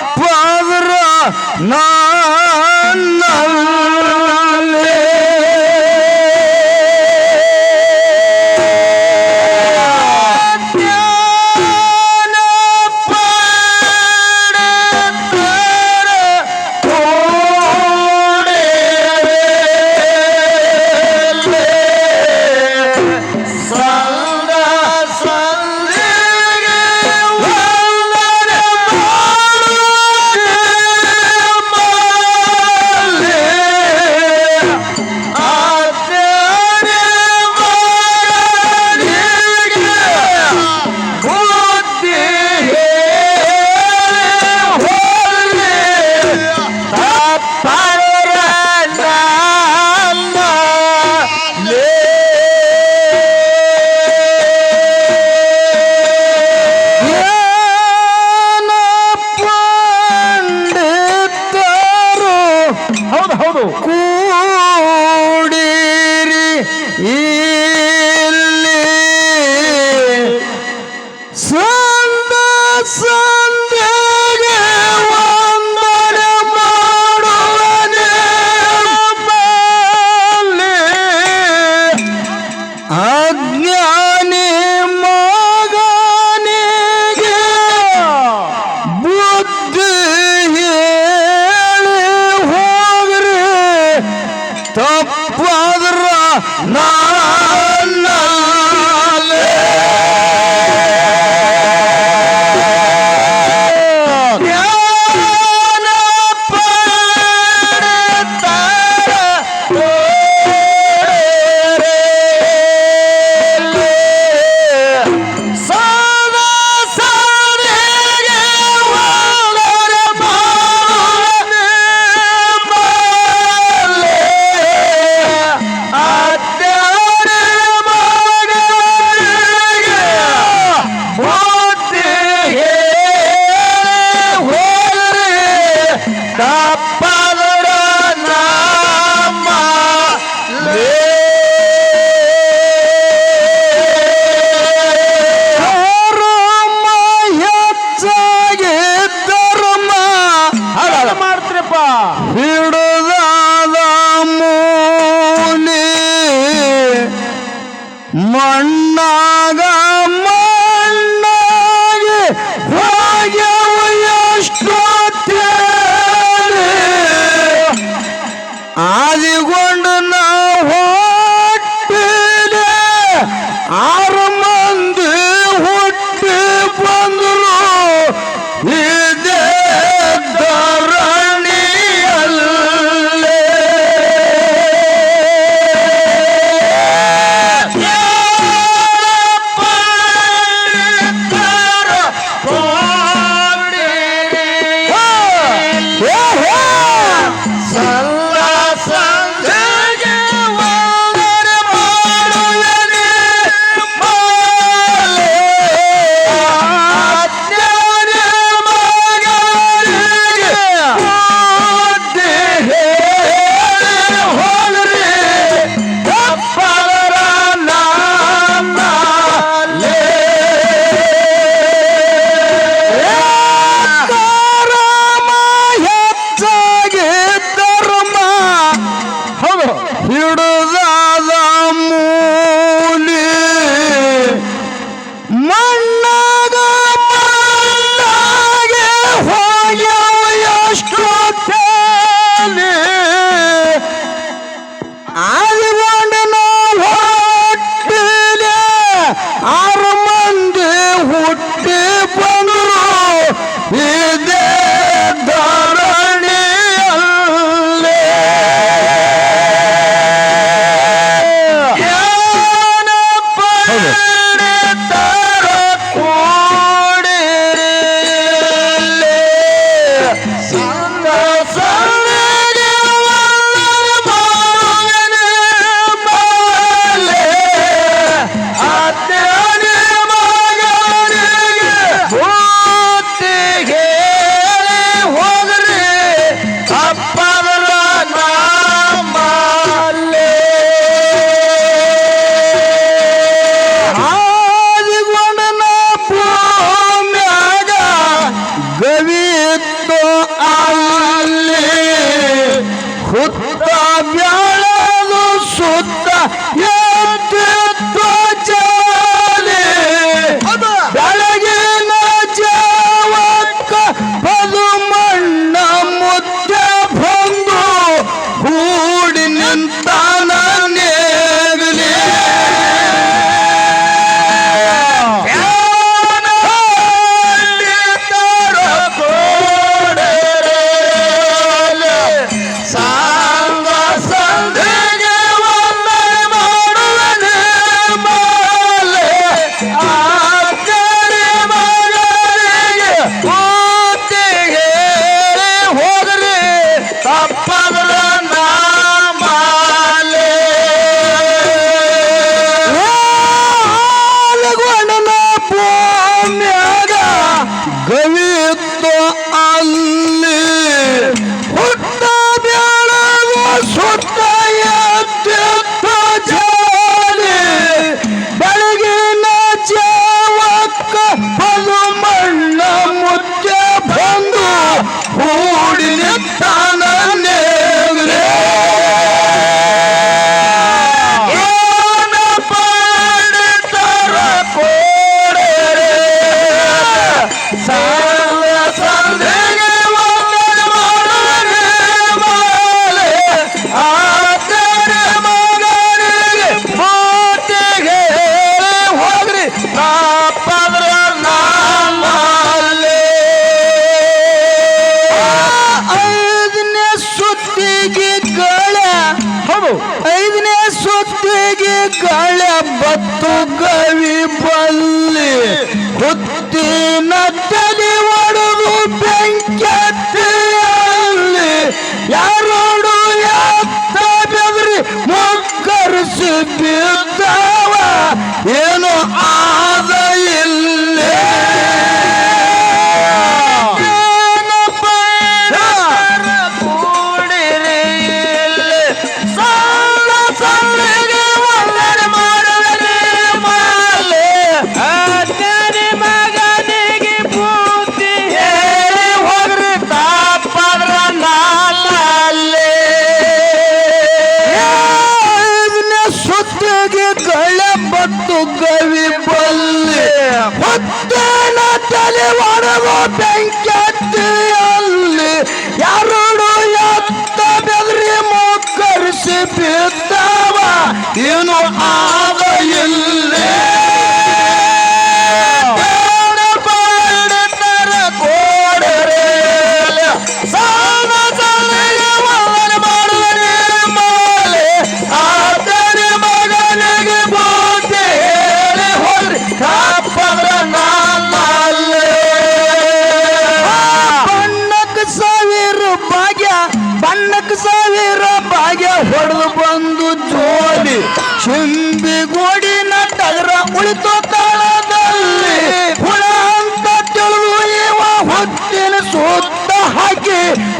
ತಪ್ಪಾದ್ರ ನನ್ನಲ್ಲಿ ತಪ್ಪಾದರ ಐದನೇ ಸುತ್ತಿಗೆ ಗಳ ಬತ್ತು ಗವಿ ಬಲ್ಲಿ ಹುತ್ತಿನ ತಲೆ ಒಡೆದು ಬೆಂಕಿ.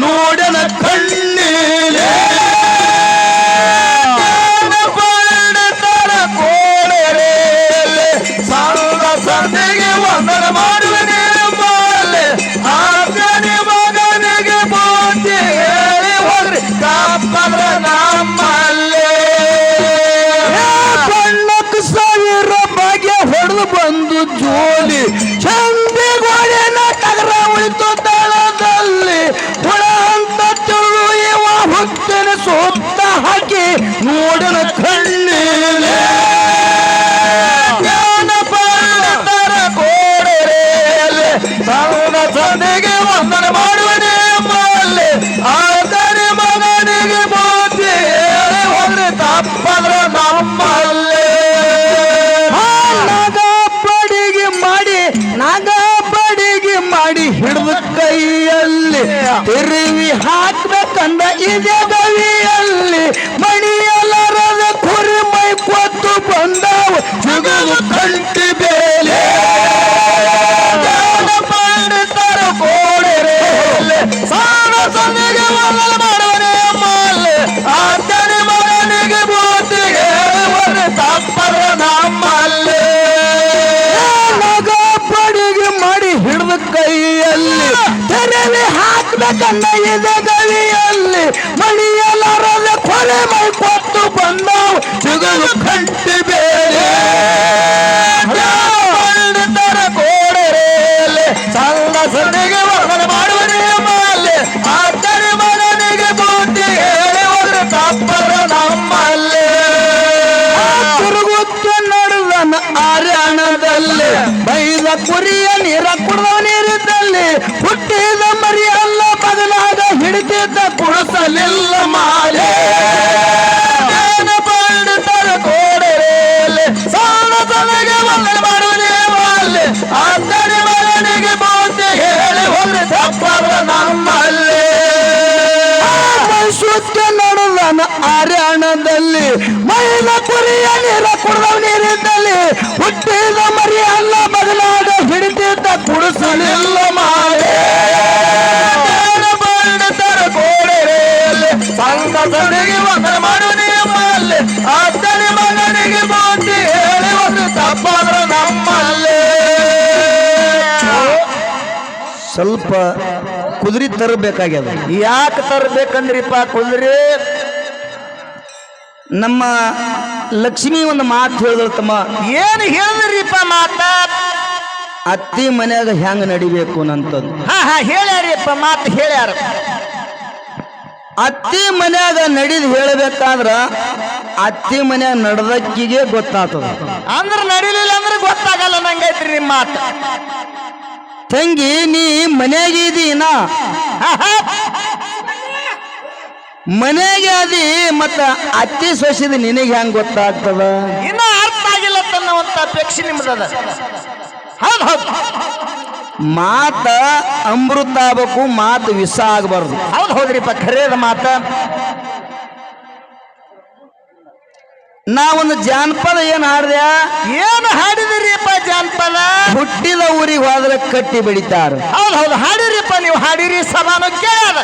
ನೋಡನ ನೋಡನ ಕಣ್ಣೀಲೆ ಕಂಟಿ ಬೇಲೆ ಪಂಡಿತರ ಸೊನ್ನೆಗೆ ಮಲ್ಲ ಮಾಡುವನೇ ಆತನಿ ನಗ ಬಡಿಗೆ ಮಾಡಿ ಹಿಡಿದ ಕೈಯಲ್ಲಿ. ತೆರವಿ ಹಾಕ್ಬೇಕನ್ನ ಗವಿಯಲ್ಲಿ. ಮಣಿಯಲಾರದ ಬಂದವು ಸಿಗಲು ಕಂಟಿ ಬೇರೆ. ಕೋಡರೇಲೆ ಸಣ್ಣ ಸಣ್ಣಿಗೆ ವರ್ಣನ ಮಾಡುವನೇ ಮಾಲೆ ಆತನಿ ಮನನಿಗೆ ಬುದ್ಧಿ ಹೇಳಿ ಹೋದ್ರೆ ತಪ್ಪದ ನಮ್ಮಲ್ಲೇ ತಿರುಗುತ್ತ ನಡೆದನ ಆರ್ಯಾಣದಲ್ಲಿ. ಬೈದ ಕುರಿಯ ನೀರ ಕುಡಿದ ನೀರಿದ್ದಲ್ಲಿ ಹುಟ್ಟಿದ ಮರಿಯಲ್ಲ ಬದಲಾದ ಹಿಡಿದಿದ್ದ ಕುಡಿಸಲಿಲ್ಲ ಮಾಲೆ. ಸುತ್ತ ನಡೆದನ ಆರ್ಯಾಣದಲ್ಲಿ ಮೈಲ ಕುರಿಯ ನೀರ ಕುಡಿದ ನೀರಿದ್ದಲ್ಲಿ ಹುಟ್ಟಿದ ಮರಿ ಅಲ್ಲ ಬದಲಾದ ಹಿಡಿದಿದ್ದ ಕುಡಿಸಲಿಲ್ಲ ಮಾಡಿ. ಒಂದು ತಪ್ಪಾದ್ರ ನಮ್ಮಲ್ಲೇ. ಸ್ವಲ್ಪ ಕುದುರೆ ತರಬೇಕಾಗ್ಯದ. ಯಾಕೆ ತರಬೇಕಂದ್ರಿಪ್ಪ ಕುದುರೆ? ನಮ್ಮ ಲಕ್ಷ್ಮಿ ಒಂದು ಮಾತು ಹೇಳಿದ್ರು ತಮ್ಮ. ಏನು ಹೇಳಿದ್ರಿಪ್ಪ ಮಾತ? ಅತ್ತಿ ಮನ್ಯಾಗ ಹೆಂಗ ನಡಿಬೇಕು ನಂತಂದು ಹಾ ಹಾ ಹೇಳ್ಯಾರಿಪ್ಪ ಮಾತು ಹೇಳ್ಯಾರ. ಅತ್ತಿ ಮನ್ಯಾಗ ನಡಿದ್ ಹೇಳಬೇಕಾದ್ರ ಅತ್ತಿ ಮನ್ಯಾಗ ನಡ್ದಕ್ಕಿಗೆ ಗೊತ್ತಾಗ್ತದ ಅಂದ್ರೆ ನಡಿಲಿಲ್ಲ ಅಂದ್ರೆ ಗೊತ್ತಾಗಲ್ಲ ನಂಗೈತ್ರಿ ನಿಮ್ಮ ಮಾತು. ತಂಗಿ ನೀ ಮನೆಯಾಗಿದ್ದೀನ ಅದಿ ಮತ್ತ ಅತ್ತಿ ಸೊಸಿದ ನಿನಗೆ ಹೆಂಗ್ ಗೊತ್ತಾಗ್ತದ? ಇನ್ನ ಅರ್ಥ ಆಗಿಲ್ಲ ತನ್ನವಂತ ಅಪೇಕ್ಷೆ ನಿಮ್ದದ. ಹೌದು ಹೌದು. ಮಾತ ಅಮೃತ ಆಗ್ಬೇಕು ಮಾತು ವಿಷ ಆಗಬಾರ್ದು. ಹೌದು ಹೌದ್ರಿಪ್ಪ ಖರೇದ ಮಾತ. ನಾ ಒಂದು ಜಾನಪದ ಏನ್ ಹಾಡ್ದೆ? ಏನು ಹಾಡಿದಿರಿಪ್ಪ ಜಾನಪದ? ಹುಟ್ಟಿದ ಊರಿಗೆ ಹೋದ್ರೆ ಕಟ್ಟಿ ಬೆಳಿತಾರ. ಹೌದು ಹೌದು ಹಾಡಿರಿಪ್ಪ ನೀವು ಹಾಡಿರಿ ಸಮಾನು ಕೇಳ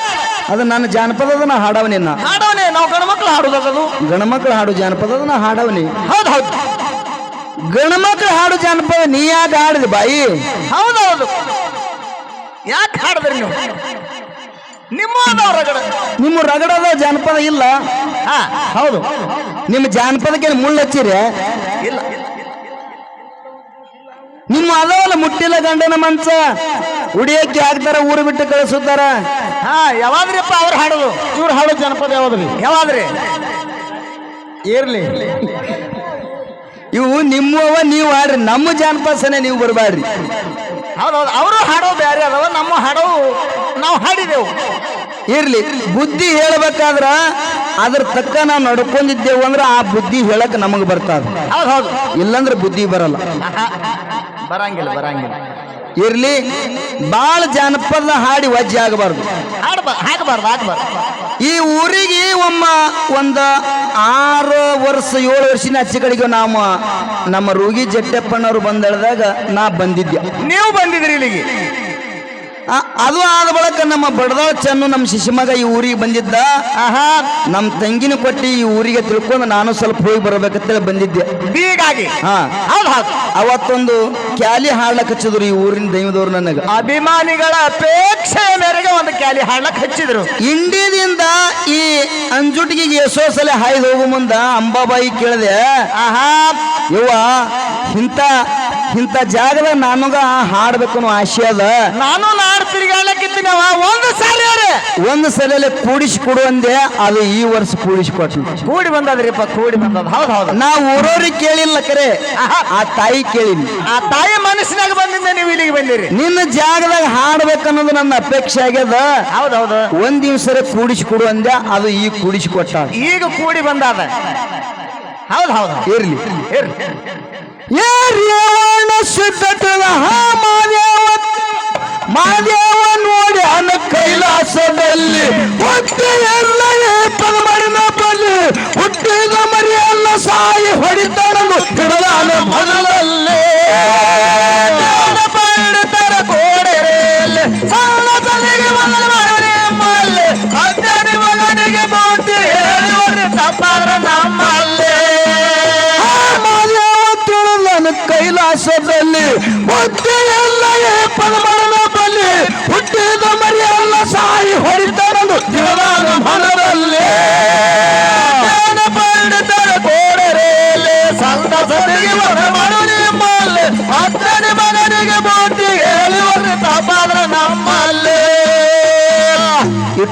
ಅದು ನನ್ನ ಜಾನಪದ ನಾ ಹಾಡವನಿ ನಿನ್ನ ಹಾಡವನೇ ನಾವು ಗಣಮಕ್ಳು ಹಾಡುದದು ಗಣಮಕ್ಳು ಹಾಡು ಜಾನಪದ ನಾ ಹಾಡವನಿ. ಹೌದು ಹೌದು. ಗಣಮಕ್ಳು ಹಾಡು ಜಾನಪದ ನೀ ಯಾಕೆ ಹಾಡಿದ್ ಬಾಯಿ? ಹೌದು ಹೌದು. ಯಾಕೆ ಹಾಡಿದ್ರಿ ನೀವು? ನಿಮ್ಮ ರಗಡ. ನಿಮ್ಮ ರಗಡದ ಜಾನಪದ ಇಲ್ಲ. ಹಾ. ಹೌದು. ನಿಮ್ಮ ಜಾನಪದಕ್ಕೆ ಮುಳ್ಳು ಹಚ್ಚಿರಿ? ಇಲ್ಲ. ನಿಮ್ಮ ಅದಲ್ಲ ಮುಟ್ಟಿಲ್ಲ ಗಂಡನ ಮನ್ಸ ಉಡಿಯಕ್ಕೆ ಹಾಕ್ತಾರ ಊರು ಬಿಟ್ಟು ಕಳಿಸುತ್ತಾರ. ಹಾ ಯಾವಾದ್ರಿಪ್ಪ ಅವ್ರು ಹಾಡೋದು? ಇವ್ರು ಹಾಡೋ ಜನಪದ ಯಾವ್ದ್ರಿ? ಯಾವಾದ್ರಿ? ಇರ್ಲಿ. ಇವು ನಿಮ್ಮವ ನೀವು ಆಡ್ರಿ ನಮ್ಮ ಜಾನಪದ ಸನೆ ನೀವು ಬರಬೇಡ್ರಿ ಹೌದೌದು ಅವರು ಹಾಡೋ ಬ್ಯಾರೆ ಅದಾವ ನಮ್ಮ ಹಾಡೋ ನಾವು ಹಾಡಿದೆವು. ಇರ್ಲಿ ಬುದ್ಧಿ ಹೇಳ್ಬೇಕಾದ್ರ ಅದ್ರ ತಕ್ಕ ನಾವು ನಡ್ಕೊಂಡಿದ್ದೇವು ಅಂದ್ರೆ ಆ ಬುದ್ಧಿ ಹೇಳಕ್ ನಮಗ್ ಬರ್ತದ. ಹೌದು ಹೌದು. ಇಲ್ಲಂದ್ರೆ ಬುದ್ಧಿ ಬರಲ್ಲ. ಬರಂಗಿಲ್ಲ ಬರಂಗಿಲ್ಲ. ಇರ್ಲಿ ಬಾಳ ಜಾನಪದ ಹಾಡಿ ವಜ್ಜೆ ಆಗಬಾರ್ದು. ಹಾಡ್ಬ ಹಾಕಬಾರ್ದು ಹಾಕಬಾರ್ದು ಈ ಊರಿಗೆ ಒಮ್ಮ ಒಂದ ಆರು ವರ್ಷ ಏಳು ವರ್ಷಿನ ಕಡೆಗೆ ನಾವು ನಮ್ಮ ರೋಗಿ ಜಟ್ಟೆಪ್ಪನವ್ರು ಬಂದಳದಾಗ ನಾ ಬಂದಿದ್ದೆ. ನೀವು ಬಂದಿದ್ರಿ ಇಲ್ಲಿಗೆ. ಅದು ಆದ ಬಳಿಕ ನಮ್ಮ ಬಡದಾಳ ಚನ್ನು ನಮ್ಮ ಶಿಶುಮಗ ಈ ಊರಿಗೆ ಬಂದಿದ್ದ. ಆಹಾ. ನಮ್ಮ ತಂಗಿನ ಪಟ್ಟಿ ಈ ಊರಿಗೆ ತಿಳ್ಕೊಂಡು ನಾನು ಸ್ವಲ್ಪ ಹೋಗಿ ಬರ್ಬೇಕಂತೇಳಿ ಬಂದಿದ್ದೆ. ಬೀಗಾಗಿ ಹಾ. ಅವತ್ತೊಂದು ಕ್ಯಾಲಿ ಹಾಡ್ಲಕ್ ಹಚ್ಚಿದ್ರು ಈ ಊರಿನ ದೈವದವ್ರು ನನಗ. ಅಭಿಮಾನಿಗಳ ಅಪೇಕ್ಷೆಯ ಮೇರೆಗೆ ಒಂದು ಕ್ಯಾಲಿ ಹಾಡ್ಲಕ್ ಹಚ್ಚಿದ್ರು. ಇಂಡಿಯದಿಂದ ಈ ಅಂಜುಟಿಗೆ ಎಷ್ಟೋ ಸಲ ಹಾಯ್ದು ಹೋಗೋ ಮುಂದ ಅಂಬಾಬಾಯಿ ಕೇಳಿದೆ. ಆಹಾ. ಇವ ಇಂಥ ಇಂಥ ಜಾಗದ ನನಗ ಹಾಡ್ಬೇಕು ಅನ್ನೋ ಆಸೆ ಅದ. ನಾನು ನಾಡ್ ಒಂದು ಸಾರಿ ಒಂದು ಸಲ ಕೂಡಿಸಿ ಕೊಡು ಅಂದೆ ಅದು ಈ ವರ್ಷ ಕೂಡಿಸಿ ಕೊಟ್ಟು ಕೂಡಿ ಬಂದದ್ರಿಪ್ಪ ಕೂಡಿ ಬಂದದ. ಹೌದು ಹೌದು. ನಾ ಊರವ್ರಿಗೆ ಕೇಳಿಲ್ಲ ಕರೆ. ಆ ತಾಯಿ ಕೇಳಿನಿ. ಆ ತಾಯಿ ಮನಸ್ಸಿನಾಗ ಬಂದಿಂದ ನೀವು ಇಲ್ಲಿಗೆ ಬಂದಿರಿ. ನಿನ್ನ ಜಾಗದಾಗ ಹಾಡ್ಬೇಕನ್ನೋದು ನನ್ನ ಅಪೇಕ್ಷೆ ಆಗ್ಯದ. ಹೌದು ಹೌದು. ಒಂದ್ ದಿವ್ಸ ಕೂಡಿಸಿ ಕೊಡು ಅಂದೆ ಅದು ಈ ಕೂಡಿಸಿ ಕೊಟ್ಟ ಈಗ ಕೂಡಿ ಬಂದಾದ. ಹೌದು ಹೌದು. ಇರ್ಲಿ. ಇರ್ಲಿ. ಏರ್ಯವನ ಸಿದ್ಧತದ ಮಾದೇವ ಮಾದೇವ ನೋಡಿ ಅನ ಕೈಲಾಸದಲ್ಲಿ ಹುಟ್ಟಿ ಎಲ್ಲ ಏತನ ಮಡಿನ ಬಲ್ಲಿ ಹುಟ್ಟಿದ ಮರಿ ಎಲ್ಲ ಸಾಯಿ ಹೊಡಿತಾನದು ಹಿಡದಾನ ಮೊದಲಲ್ಲೇ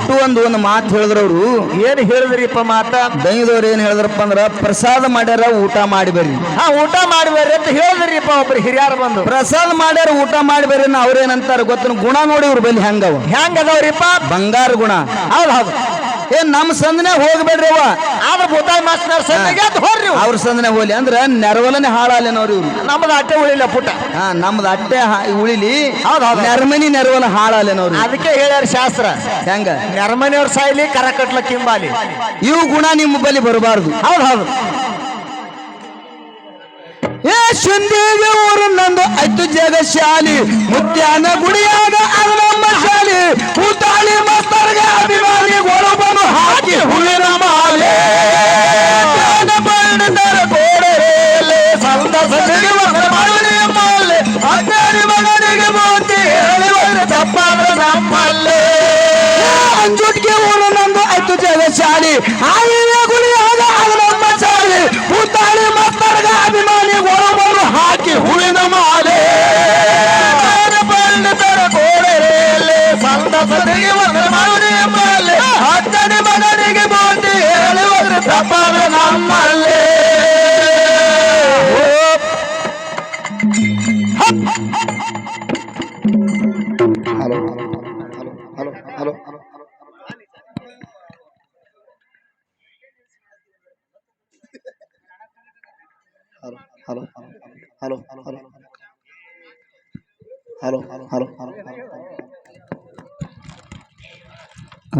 ಇಟ್ಟು ಒಂದು ಒಂದು ಮಾತು ಹೇಳಿದ್ರವ್ರು ಏನ್ ಹೇಳಿದ್ರಿಪ್ಪ ಮಾತ? ದೈದವ್ರು ಏನ್ ಹೇಳಿದ್ರಪ್ಪ ಅಂದ್ರ ಪ್ರಸಾದ ಮಾಡ್ಯಾರ ಊಟ ಮಾಡಿ ಬರ್ರಿ ಹಾ ಊಟ ಮಾಡ್ಬೇಡ್ರಿ ಅಂತ ಹೇಳಿದ್ರಿಪ್ಪ ಒಬ್ರು ಹಿರಿಯರು ಬಂದು. ಪ್ರಸಾದ ಮಾಡ್ಯಾರ ಊಟ ಮಾಡಿ ಬರ್ರಿ ನಾ ಅವ್ರೇನಂತಾರ ಗೊತ್ತ ಗುಣ ನೋಡಿ ಇವ್ರ ಬಲ್ಲಿ ಹೆಂಗವ ಹೆಂಗ ಅದಾವ್ರಿಪ್ಪ? ಬಂಗಾರ ಗುಣ. ಹೌದು ಹೌದು. ಏ ನಮ್ಮ ಸಂದನೆ ಹೋಗ್ಬೇಡ್ರಿ ಅವ ಆದ್ರ ಭೂತಾಯಿ ಎದ್ದು ಹೋರ್ರಿ ಅವ್ರ ಸಂದನೆ ಹೋಗ್ಲಿ ಅಂದ್ರ ನೆರವಲನೆ ಹಾಳಾಲೇನವ್ರಿ ಇವ್ರು. ನಮ್ದು ಅಟ್ಟೆ ಉಳಿಲ್ಲ ಪುಟ್ಟ. ಹಾ ನಮ್ದು ಅಟ್ಟೆ ಉಳಿಲಿ. ಹೌದು ಹೌದು. ನೆರಮನಿ ನೆರವಲ ಹಾಳಾಲೇನವ್ರಿ ಅದಕ್ಕೆ ಹೇಳ್ಯಾರ ಶಾಸ್ತ್ರ. ಹೆಂಗ? ನೆರಮನೆಯವ್ರ ಸಾಯ್ಲಿ ಕರ ಕಟ್ಲ ಕಿಂಬಾಲಿ. ಇವು ಗುಣ ನಿಮ್ಮ ಬಲ್ಲಿ ಬರಬಾರ್ದು. ಹೌದು ಹೌದು. ಏ ಶುಂಠಿಗೆ ಊರು ನಂದು ಐದು ಜಗ ಶಾಲಿ ಮುತ್ಯಾನ ಗುಡಿಯಾದ ಅದು ನಮ್ಮ ಶಾಲಿ. ಕೂತಾಳಿ ಮಸ್ತರ್ಗೆ ಅಭಿಮಾನಿ ಗೊಳಬನು ಹಾಕಿ ಹುಳಿನ ಮಾಲೆ ಕೂತಾಳಿ ಮಸ್ತರ್ಗ ಅಭಿಮಾನಿ ಗೊಳಬನು ಹಾಕಿ ಹೂವಿನ ಮಾಲೆ. ಜ್ಞಾನ ಪಂಡಿತರ